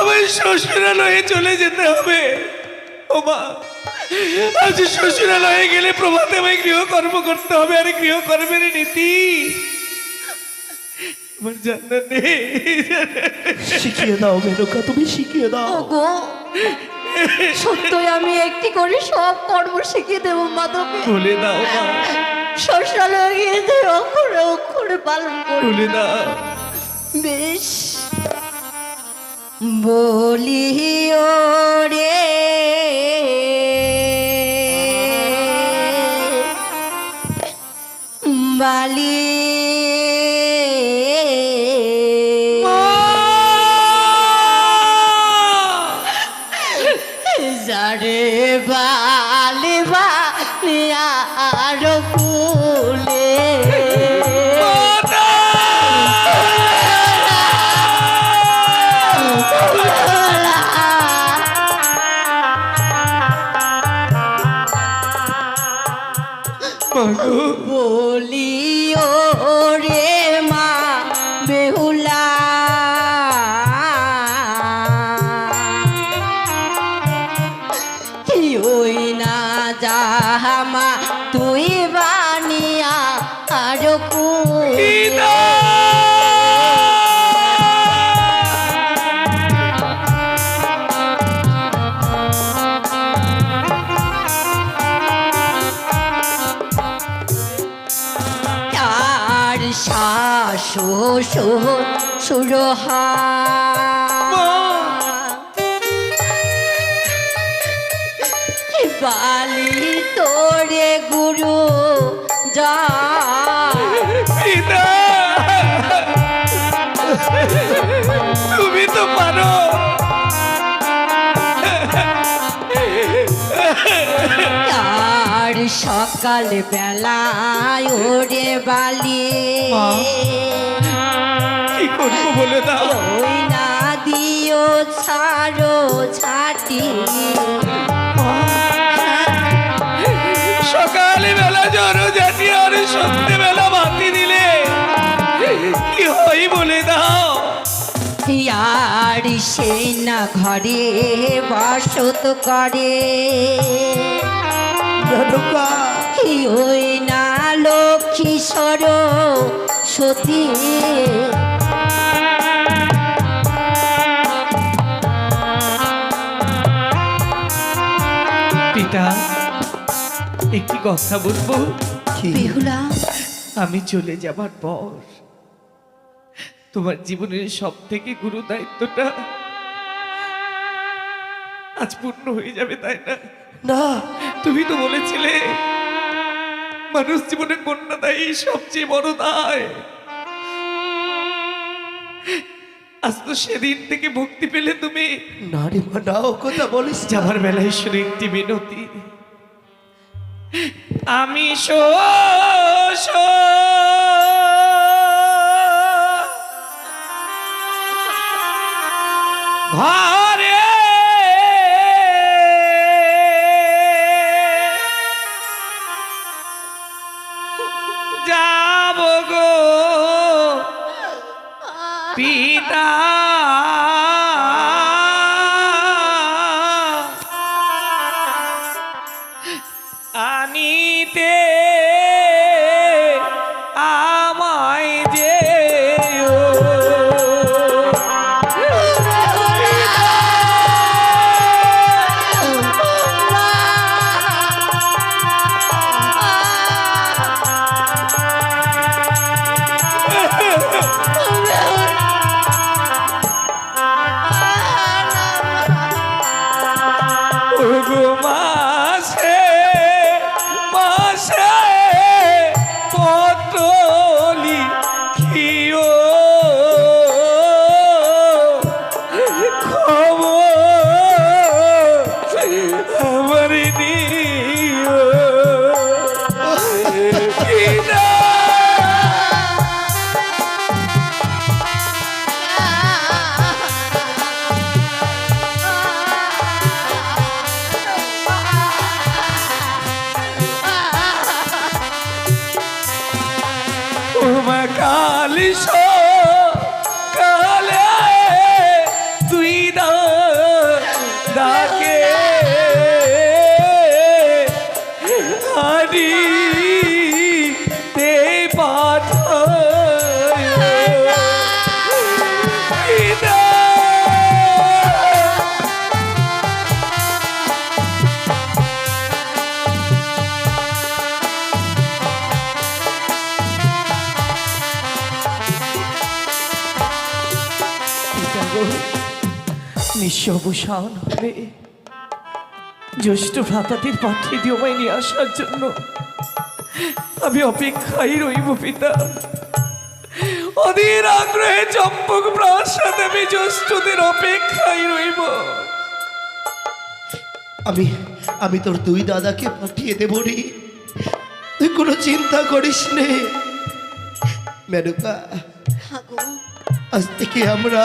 আমায় শ্বশুরালয়ে চলে যেতে হবে। ও মা আজ শ্বশুরালয়ে গেলে প্রভাতে আমায় গৃহকর্ম করতে হবে আর গৃহকর্মের নীতি? আমার জানা নেই। শিখিয়ে দাও মেনকা তুমি শিখিয়ে দাও। সত্যই আমি একটি করে সব কর্ম শিখিয়ে দেবো মাধবকে বলে দাও মা। শ্বশুরালয়ে গিয়ে অক্ষরে অক্ষরে পালন দাও। বেশ। বলিও রে Oh, holy. সুরহা। বালি তোরে গুরু যা। তুমি তো পারো। আর সকাল বেলায় ওরে বালি। কি করব বলে দাও। ওই না দিও ছাড়ো ছাটি সকালে বেলা জড়ো জাতি আর সন্ধে বেলা বাতি দিলে কি হয় বলে দাও। আর সেই না ঘরে বসত করে। ওই না লক্ষ্মী সর সতী পিতা একটি কথা বলব? কি? বেহুলা। আমি চলে যাবার পর তোমার জীবনের সব থেকে গুরু দায়িত্বটা আজ পূর্ণ হয়ে যাবে তাই না? না। তুমি তো বলেছিলে মানুষ জীবনে কন্যা দায়ী সবচেয়ে বড় দায়। আজ তো সেদিন থেকে ভক্তি পেলে তুমি নারী মা নাও কথা বলিস। যাবার বেলায় শুনে একটি মিনতি আমি শো শো ঘরে আনিতে কালী অবসান হবে। জ্যৈষ্ঠ ভ্রাতাদের পাঠিয়ে দিয়ে আমায় নিয়ে আসার জন্য। আমি অপেক্ষায় রইব পিতা। অধীর আগ্রহে চম্পক প্রাসাদ আমি জ্যৈষ্ঠদের অপেক্ষায় রইব। আমি আমি তোর দুই দাদাকে পাঠিয়ে দেব রে। তুই কোনো চিন্তা করিস নে। মেনকা আজ থেকে আমরা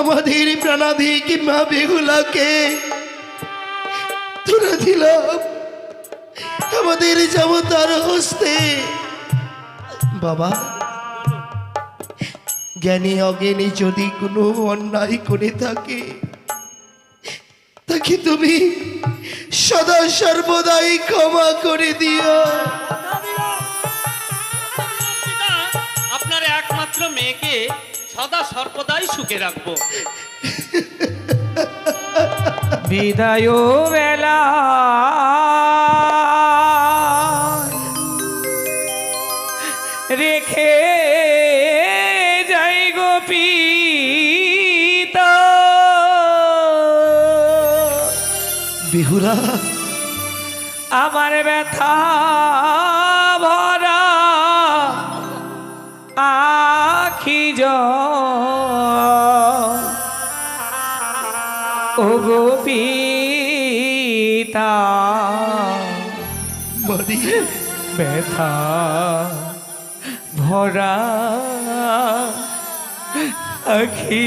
আমাদের প্রাণাধিক মা বেহুলাকে তুলে দিলাম। আমাদের যাবতার হস্তে। বাবা, জ্ঞানী অজ্ঞানী যদি কোনো অন্যায় করে থাকে, তাকে তুমি সদা সর্বদাই ক্ষমা করে দিও। আপনার একমাত্র মেয়েকে সদা সর্বদাই সুখে রাখব। বিদায় বেলা। রেখে যাই গোপিতা বেহুলা। আমার ব্যথা ও গোপিতা মারি ব্যথা ভরা আখি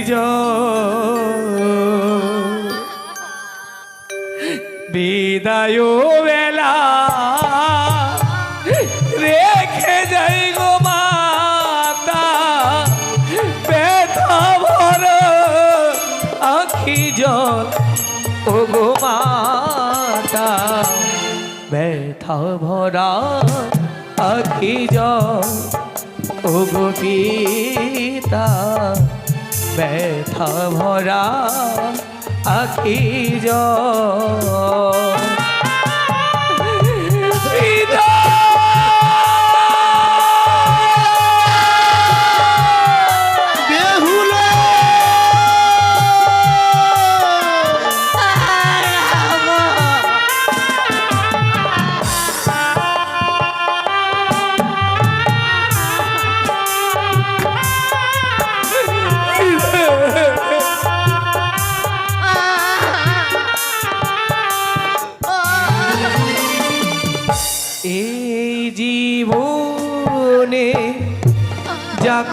বিদায় বেলা রেখে যাই গো ব্যথা ভরা আখি গো ব্যথা ভরা আখি জল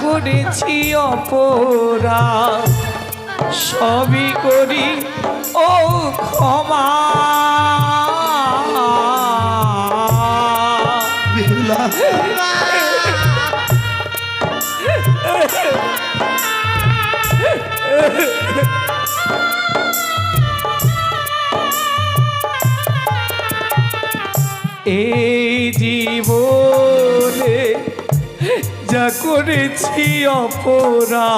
করেছি অপরা সবই করি ও ক্ষমা। এই জীবনে যা করেছি অপরা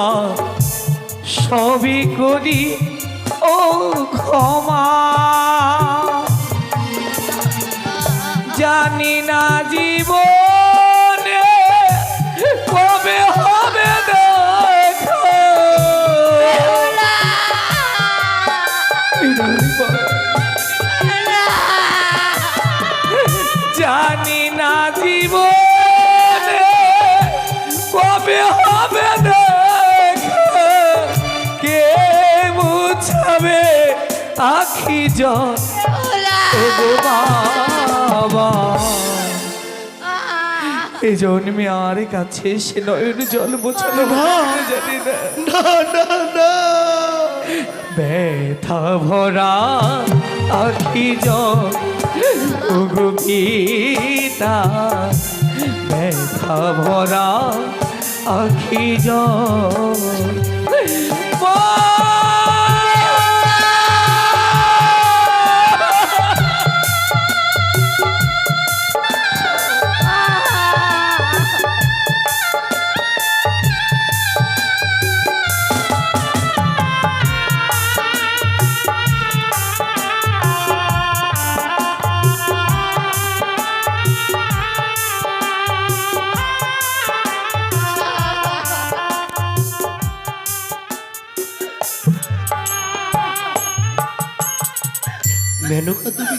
সবই করি ও ক্ষমা। জানি না জীবনে আখি জল। বাবা। এই জন্মে আর কাছে সে নয়ন জল বোঝানো জানি না। ব্যথা ভরা আখি জল। গো ব্যথা ভরা আখি জল।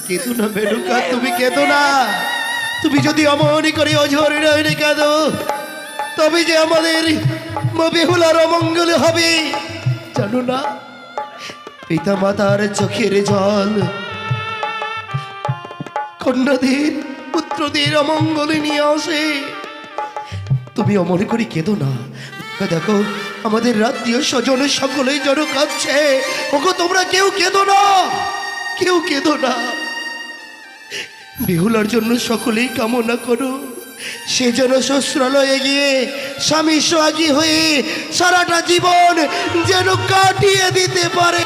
কেঁদো না তুমি কেঁদো না। তুমি যদি অমনি করে অঝরে রয়ে কেঁদো, তবে যে আমাদের মা বেহুলার অমঙ্গল হবে। জানো না পিতা মাতার চোখের জল, কন্যাদের, পুত্রদের অমঙ্গলে নিয়ে আসে। তুমি অমর করে কেঁদো না। দেখো আমাদের রাত্রীয় স্বজন সকলেই যেন কাঁদছে। ওগো, তোমরা কেউ কেঁদো না, কেউ কেঁদো না। বেহুলার জন্য সকলেই কামনা করো। সে যেন শ্বশ্রালয়ে গিয়ে স্বামী সোহাগী হয়ে সারাটা জীবন যেন কাটিয়ে দিতে পারে।